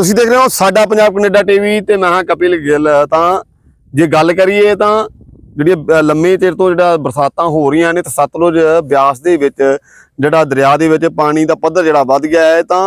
ਤੁਸੀਂ ਦੇਖ ਰਹੇ ਹੋ ਸਾਡਾ ਪੰਜਾਬ ਕੈਨੇਡਾ ਟੀਵੀ ਤੇ ਮੈਂ ਹਾਂ ਕਪਿਲ ਗਿੱਲ। ਤਾਂ ਜੇ ਗੱਲ ਕਰੀਏ ਤਾਂ ਜਿਹੜੀ ਲੰਮੇ ਚਿਰ ਤੋਂ ਜਿਹੜਾ ਬਰਸਾਤਾਂ ਹੋ ਰਹੀਆਂ ਨੇ ਤਾਂ ਸਤਲੁਜ ਬਿਆਸ ਦੇ ਵਿੱਚ ਜਿਹੜਾ ਦਰਿਆ ਦੇ ਵਿੱਚ ਪਾਣੀ ਦਾ ਪੱਧਰ ਜਿਹੜਾ ਵੱਧ ਗਿਆ ਹੈ ਤਾਂ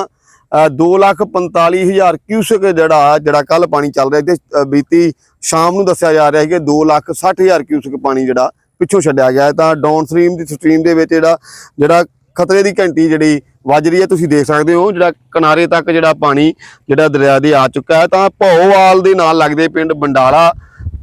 ਅ, ਦੋ ਲੱਖ ਪੰਤਾਲੀ ਹਜ਼ਾਰ ਕਿਊਸਕ ਜਿਹੜਾ ਜਿਹੜਾ ਕੱਲ ਪਾਣੀ ਚੱਲ ਰਿਹਾ ਤੇ ਬੀਤੀ ਸ਼ਾਮ ਨੂੰ ਦੱਸਿਆ ਜਾ ਰਿਹਾ ਹੈ ਕਿ ਦੋ ਲੱਖ ਸੱਠ ਹਜ਼ਾਰ ਕਿਊਸਕ ਪਾਣੀ ਜਿਹੜਾ ਪਿੱਛੋਂ ਛੱਡਿਆ ਗਿਆ ਹੈ। ਤਾਂ ਡਾਊਨ ਸਟ੍ਰੀਮ ਦੀ ਸਟ੍ਰੀਮ ਦੇ ਵਿੱਚ ਜਿਹੜਾ ਜਿਹੜਾ ਖਤਰੇ ਦੀ ਘੰਟੀ ਜਿਹੜੀ ਵੱਜ ਰਹੀ ਹੈ, ਤੁਸੀਂ ਦੇਖ ਸਕਦੇ ਹੋ, ਜਿਹੜਾ ਕਿਨਾਰੇ ਤੱਕ ਜਿਹੜਾ ਪਾਣੀ, ਜਿਹੜਾ ਦਰਿਆ ਦੇ ਆ ਚੁੱਕਾ ਹੈ, ਤਾਂ ਭੌਵਾਲ ਦੇ ਨਾਲ ਲੱਗਦੇ ਪਿੰਡ ਬੰਡਾਲਾ,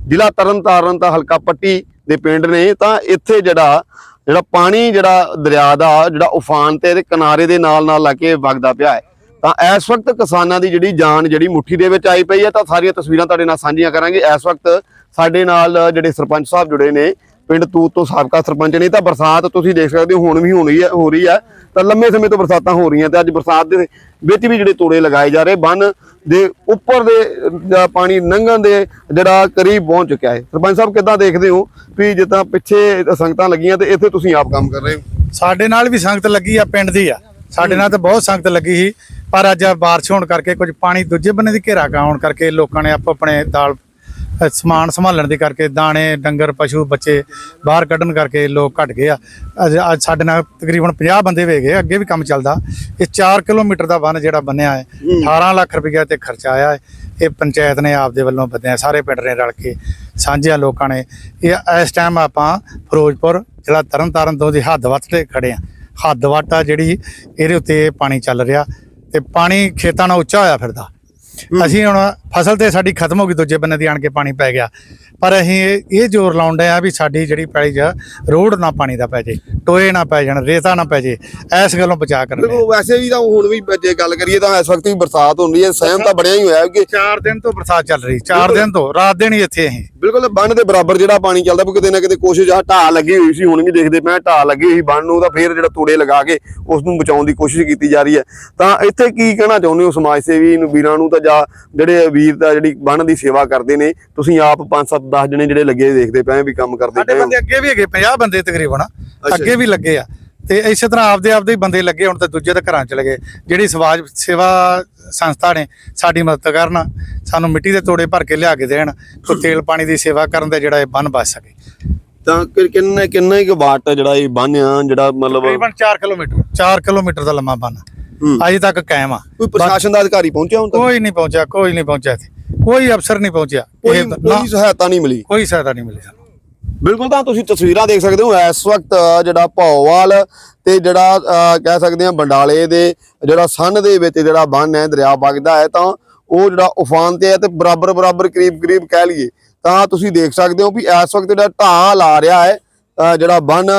ਜ਼ਿਲ੍ਹਾ ਤਰਨਤਾਰਨ ਤਾਂ ਹਲਕਾ ਪੱਟੀ ਦੇ ਪਿੰਡ ਨੇ, ਤਾਂ ਇੱਥੇ ਜਿਹੜਾ ਜਿਹੜਾ ਪਾਣੀ, ਜਿਹੜਾ ਦਰਿਆ ਦਾ, ਜਿਹੜਾ ਉਫਾਨ ਤੇ ਇਹਦੇ ਕਿਨਾਰੇ ਦੇ ਨਾਲ ਨਾਲ ਲੱਗ ਕੇ ਵਗਦਾ ਪਿਆ ਹੈ। ਤਾਂ ਇਸ ਵਕਤ ਕਿਸਾਨਾਂ ਦੀ ਜਿਹੜੀ ਜਾਨ, ਜਿਹੜੀ ਮੁੱਠੀ ਦੇ ਵਿੱਚ ਆਈ ਪਈ ਹੈ, ਤਾਂ ਸਾਰੀਆਂ ਤਸਵੀਰਾਂ ਤੁਹਾਡੇ ਨਾਲ ਸਾਂਝੀਆਂ ਕਰਾਂਗੇ। ਇਸ ਵਕਤ ਸਾਡੇ ਨਾਲ ਜਿਹੜੇ ਸਰਪੰਚ ਸਾਹਿਬ ਜੁੜੇ ਨੇ ਪਿੰਡ ਤੂਤ ਤੋਂ ਸਾਬਕਾ ਸਰਪੰਚ ਨੇ ਤਾਂ ਬਰਸਾਤ ਤੁਸੀਂ ਦੇਖ ਸਕਦੇ ਹੋ, ਹੁਣ ਵੀ ਹੋਣੀ ਹੈ, ਹੋ ਰਹੀ ਹੈ। ਤਾਂ ਲੰਮੇ ਸਮੇਂ ਤੋਂ ਬਰਸਾਤਾਂ ਹੋ ਰਹੀਆਂ ਤੇ ਅੱਜ ਬਰਸਾਤ ਦੇ ਵਿੱਚ ਵੀ ਜਿਹੜੇ ਤੋੜੇ ਲਗਾਏ ਜਾ ਰਹੇ, ਬੰਨ ਦੇ ਉੱਪਰ ਦੇ ਪਾਣੀ ਲੰਘਣ ਦੇ ਜਿਹੜਾ ਕਰੀਬ ਪਹੁੰਚ ਚੁੱਕਿਆ ਹੈ। ਸਰਪੰਚ ਸਾਹਿਬ, ਕਿੱਦਾਂ ਦੇਖਦੇ ਹੋ ਵੀ ਜਿੱਦਾਂ ਪਿੱਛੇ ਸੰਗਤਾਂ ਲੱਗੀਆਂ ਤੇ ਇੱਥੇ ਤੁਸੀਂ ਆਪ ਕੰਮ ਕਰ ਰਹੇ ਹੋ? ਸਾਡੇ ਨਾਲ ਵੀ ਸੰਗਤ ਲੱਗੀ ਆ, ਪਿੰਡ ਦੀ ਆ। ਸਾਡੇ ਨਾਲ ਤਾਂ ਬਹੁਤ ਸੰਗਤ ਲੱਗੀ ਸੀ, ਪਰ ਅੱਜ ਬਾਰਿਸ਼ ਹੋਣ ਕਰਕੇ ਕੁਝ ਪਾਣੀ ਦੂਜੇ ਬੰਨੇ ਦੀ ਘੇਰਾ ਕਾ ਕਰਕੇ ਲੋਕਾਂ ਨੇ ਆਪੋ ਆਪਣੇ ਦਾਲ ਸਮਾਨ ਸੰਭਾਲਣ ਦੇ ਕਰਕੇ ਦਾਣੇ ਡੰਗਰ ਪਸ਼ੂ ਬੱਚੇ ਬਾਹਰ ਕੱਢਣ ਕਰਕੇ ਲੋਕ ਘਟ ਗਏ ਆ। ਅੱਜ ਅੱਜ ਸਾਡੇ ਨਾਲ ਤਕਰੀਬਨ 50 ਬੰਦੇ ਵੇ ਗਏ ਅੱਗੇ ਵੀ ਕੰਮ ਚੱਲਦਾ। ਇਹ 4 ਕਿਲੋਮੀਟਰ ਦਾ ਬੰਨ ਜਿਹੜਾ ਬੰਨਿਆ ਹੈ 18 ਲੱਖ ਰੁਪਏ ਤੇ ਖਰਚਾ ਆਇਆ ਹੈ। ਇਹ ਪੰਚਾਇਤ ਨੇ ਆਪਦੇ ਵੱਲੋਂ ਬੰਨਿਆ ਸਾਰੇ ਪਿੰਡ ਨੇ ਰਲ ਕੇ ਸਾਂਝਿਆਂ ਲੋਕਾਂ ਨੇ। ਇਹ ਇਸ ਟਾਈਮ ਆਪਾਂ ਫਿਰੋਜ਼ਪੁਰ ਜਿਹੜਾ ਤਰਨਤਾਰਨ ਤੋਂ ਦੀ ਹੱਦ ਵੱਟ ਤੇ ਖੜੇ ਆ ਹੱਦ ਵੱਟ ਆ ਜਿਹੜੀ ਇਹਦੇ ਉੱਤੇ ਪਾਣੀ ਚੱਲ ਰਿਹਾ ਤੇ ਪਾਣੀ ਖੇਤਾਂ ਨਾਲ ਉੱਚਾ ਹੋਇਆ ਫਿਰਦਾ। ਅਸੀਂ ਹੁਣ ਫਸਲ ਤੇ ਸਾਡੀ ਖਤਮ ਹੋ ਗਈ, ਦੂਜੇ ਬੰਨੇ ਦੀ ਆਣ ਕੇ ਪਾਣੀ ਪੈ ਗਿਆ। ਪਰ ਅਸੀਂ ਇਹ- ਜ਼ੋਰ ਡਏ ਆ ਵੀ ਸਾਡੀ ਜਿਹੜੀ ਪੈਲੀ 'ਚ ਰੋਡ ਨਾ ਪਾਣੀ ਦਾ ਪੈ ਜੇ ਟੋਏ ਨਾ ਪੈ ਜਾਣ ਰੇਤਾ ਨਾ ਪੈ ਜੇ ਇਸ ਗੱਲੋਂ ਬਚਾ ਕਰਨੇ ਦੇਖੋ ਵੈਸੇ ਵੀ ਤਾਂ ਹੁਣ ਵੀ ਜੇ ਗੱਲ ਕਰੀਏ ਤਾਂ ਇਸ ਵਕਤ ਵੀ ਬਰਸਾਤ ਹੁੰਦੀ ਹੈ ਸਹਿਮ ਤਾਂ ਬੜਿਆ ਹੀ ਹੋਇਆ ਕਿ 4 ਦਿਨ ਤੋਂ ਬਰਸਾਤ ਚੱਲ ਰਹੀ 4 ਦਿਨ ਤੋਂ ਰਾਤ ਦਿਨ ਹੀ ਇੱਥੇ ਅਸੀਂ। ਬਿਲਕੁਲ ਬੰਨ ਦੇ ਬਰਾਬਰ ਜਿਹੜਾ ਪਾਣੀ ਚੱਲਦਾ ਵੀ ਕਿਤੇ ਨਾ ਕਿਤੇ ਕੋਸ਼ਿਸ਼ ਆ ਢਾਹ ਲੱਗੀ ਹੋਈ ਸੀ ਹੁਣ ਵੀ ਦੇਖਦੇ ਪਏ ਆ ਢਾਹ ਲੱਗੀ ਹੋਈ ਬੰਨ ਨੂੰ ਤਾਂ ਫੇਰ ਜਿਹੜਾ ਤੂੜੇ ਲਗਾ ਕੇ ਉਸ ਨੂੰ ਬਚਾਉਣ ਦੀ ਕੋਸ਼ਿਸ਼ ਕੀਤੀ ਜਾ ਰਹੀ ਹੈ। ਤਾਂ ਇੱਥੇ ਕੀ ਕਹਿਣਾ ਚਾਹੁੰਦੇ ਹੋ ਸਮਾਜ ਸੇਵੀ ਨੂੰ ਵੀਰਾਂ ਨੂੰ ਤਾਂ ਜਾਂ ਜਿਹੜੇ ਵੀਰ ਦਾ ਜਿਹੜੀ ਬੰਨ ਦੀ ਸੇਵਾ ਕਰਦੇ ਨੇ ਤੁਸੀਂ ਆਪ 5 7 10 ਜਣੇ ਜਿਹੜੇ ਲੱਗੇ ਦੇਖਦੇ ਪਏ ਵੀ ਕੰਮ ਕਰਦੇ ਸਾਡੇ ਬੰਦੇ ਅੱਗੇ ਵੀ ਹੈਗੇ 50 ਬੰਦੇ ਤਕਰੀਬਨ ਅੱਗੇ ਵੀ ਲੱਗੇ ਆ। ਤੇ ਇਸੇ ਤਰ੍ਹਾਂ ਆਪਦੇ ਆਪਦੇ ਹੀ ਬੰਦੇ ਲੱਗੇ ਹੁਣ ਤਾਂ ਦੂਜੇ ਦੇ ਘਰਾਂ ਚ ਲਗੇ ਜਿਹੜੀ ਸਮਾਜ ਸੇਵਾ ਸੰਸਥਾ ਨੇ ਸਾਡੀ ਮਦਦ ਕਰਨ ਸਾਨੂੰ ਮਿੱਟੀ ਦੇ ਤੋੜੇ ਭਰ ਕੇ ਲਿਆ ਕੇ ਦੇਣ ਕੋਈ ਤੇਲ ਪਾਣੀ ਦੀ ਸੇਵਾ ਕਰਨ ਦਾ ਜਿਹੜਾ ਇਹ ਬੰਨ ਬਚ ਸਕੇ। ਤਾਂ ਕਿ- ਕਿੰਨਾ ਕਿੰਨਾ ਹੀ ਕੁ ਵਾਟ ਜਿਹੜਾ ਇਹ ਬੰਨ ਆ ਜਿਹੜਾ ਮਤਲਬ ਤਕਰੀਬਨ 4 ਕਿਲੋਮੀਟਰ 4 ਕਿਲੋਮੀਟਰ ਦਾ ਲੰਮਾ ਬੰਨ। ਅਜੇ ਤੱਕ ਕਾਇਮ ਆ। ਕੋਈ ਪ੍ਰਸ਼ਾਸਨ ਦਾ ਅਧਿਕਾਰੀ ਪਹੁੰਚਿਆ ਹੁਣ ਤੱਕ? ਕੋਈ ਨਹੀਂ ਪਹੁੰਚਿਆ ਕੋਈ ਨਹੀਂ ਪਹੁੰਚਿਆ ਇੱਥੇ। ਕੋਈ ਅਫਸਰ ਨਹੀਂ ਪਹੁੰਚਿਆ। ਕੋਈ ਇਹ- ਨਾ, ਕੋਈ ਸਹਾਇਤਾ ਨਹੀਂ ਮਿਲੀ। ਕੋਈ ਸਹਾਇਤਾ ਨਹੀਂ ਮਿਲੀ ਸਾਨੂੰ। ਬਿਲਕੁਲ ਤਾਂ ਤੁਸੀਂ ਤਸਵੀਰਾਂ ਦੇਖ ਸਕਦੇ ਹੋ ਇਸ ਵਕਤ ਜਿਹੜਾ ਭੌਵਾਲ ਤੇ ਜਿਹੜਾ ਕਹਿ ਸਕਦੇ ਆ ਬੰਡਾਲੇ ਦੇ ਜਿਹੜਾ ਸੰਨ ਦੇ ਵਿੱਚ ਜਿਹੜਾ ਬੰਨ ਹੈ ਦਰਿਆ ਵਗਦਾ ਹੈ ਤਾਂ ਉਹ ਜਿਹੜਾ ਉਫਾਨ ਤੇ ਹੈ ਤੇ ਬਰਾਬਰ ਬਰਾਬਰ ਕਰੀਬ ਕਰੀਬ ਕਹਿ ਲਈਏ ਤਾਂ ਤੁਸੀਂ ਦੇਖ ਸਕਦੇ ਹੋ ਵੀ ਇਸ ਵਕਤ ਜਿਹੜਾ ਢਾਹ ਲਾ ਰਿਹਾ ਹੈ ਜਿਹੜਾ ਬੰਨ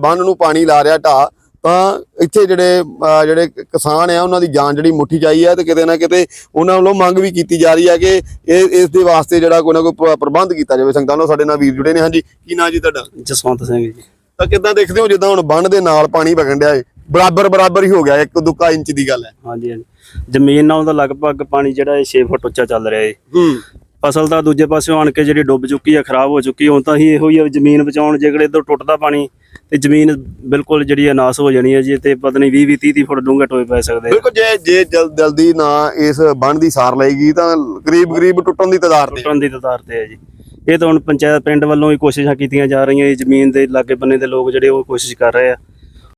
ਬੰਨ ਨੂੰ ਪਾਣੀ ਲਾ ਰਿਹਾ ਢਾਹ ਤਾਂ ਇੱਥੇ ਜਿਹੜੇ ਜਿਹੜੇ ਕਿਸਾਨ ਆ ਉਹਨਾਂ ਦੀ ਜਾਨ ਜਿਹੜੀ ਮੁੱਠੀ ਚਾਈ ਹੈ ਤੇ ਕਿਤੇ ਨਾ ਕਿਤੇ ਉਹਨਾਂ ਵੱਲੋਂ ਮੰਗ ਵੀ ਕੀਤੀ ਜਾ ਰਹੀ ਹੈ ਕਿ ਇਹ ਇਸ ਦੇ ਵਾਸਤੇ ਜਿਹੜਾ ਕੋਈ ਨਾ ਕੋਈ ਪ੍ਰ- ਪ੍ਰਬੰਧ ਕੀਤਾ ਜਾਵੇ। ਸੰਗਤਾਂ ਨੂੰ ਸਾਡੇ ਨਾਲ ਵੀਰ ਜੁੜੇ ਨੇ। ਹਾਂਜੀ ਕੀ ਨਾਂ ਜੀ ਤੁਹਾਡਾ? ਜਸਵੰਤ ਸਿੰਘ ਜੀ। ਤਾਂ ਕਿੱਦਾਂ ਦੇਖਦੇ ਹੋ ਜਿੱਦਾਂ ਹੁਣ ਬੰਨ ਦੇ ਨਾਲ ਪਾਣੀ ਵਗਣ ਡਿਆ ਹੈ ਬਰਾਬਰ ਬਰਾਬਰ ਹੀ ਹੋ ਗਿਆ ਇੱਕ ਦੁੱਕਾ ਇੰਚ ਦੀ ਗੱਲ ਹੈ। ਹਾਂਜੀ ਹਾਂਜੀ। ਜ਼ਮੀਨ ਨਾਲ ਦਾ ਲਗਭਗ ਪਾਣੀ ਜਿਹੜਾ ਇਹ 6 ਫੁੱਟ ਉੱਚਾ ਚੱਲ ਰਿਹਾ ਹੈ ਹੂੰ। ਫਸਲ ਤਾਂ ਦੂਜੇ ਪਾਸਿਓਂ ਆਣ ਕੇ ਜਿਹੜੀ ਡੁੱਬ ਚੁੱਕੀ ਹੈ ਖਰਾਬ ਹੋ ਚੁੱਕੀ ਹੁਣ ਤਾਂ ਹੀ ਇਹੋ ਹੀ ਆ ਜ਼ਮੀਨ ਬਚਾਉਣ ਜੇਕਰ ਇੱਧਰ ਟੁੱਟਦਾ ਪਾਣੀ ਤੇ ਜ਼ਮੀਨ ਬਿਲਕੁਲ ਜਿਹੜੀ ਹੈ ਨਾਸ ਹੋ ਜਾਣੀ ਹੈ ਜੀ ਤੇ ਪਤਾ ਨਹੀਂ 20 20 30 30 ਫੁੱਟ ਡੂੰਘੇ ਟੋਏ ਪੈ ਸਕਦੇ ਆ। ਬਿਲਕੁਲ ਜੇ ਜੇ ਜਲ- ਜਲਦੀ ਨਾ ਇਸ ਬੰਨ ਦੀ ਸਾਰ ਲਏਗੀ ਤਾਂ ਕਰੀਬ ਕਰੀਬ ਟੁੱਟਣ ਦੀ ਤਦਾਰ ਤੇ। ਟੁੱਟਣ ਦੀ ਤਦਾਰ ਤੇ ਹੈ ਜੀ। ਇਹ ਤਾਂ ਹੁਣ ਪੰਚਾਇਤ ਪਿੰਡ ਵੱਲੋਂ ਹੀ ਕੋਸ਼ਿਸ਼ਾਂ ਕੀਤੀਆਂ ਜਾ ਰਹੀਆਂ ਇਹ ਜ਼ਮੀਨ ਦੇ ਲਾਗੇ ਬੰਨੇ ਦੇ ਲੋਕ ਜਿਹੜੇ ਉਹ ਕੋਸ਼ਿਸ਼ ਕਰ ਰਹੇ ਆ।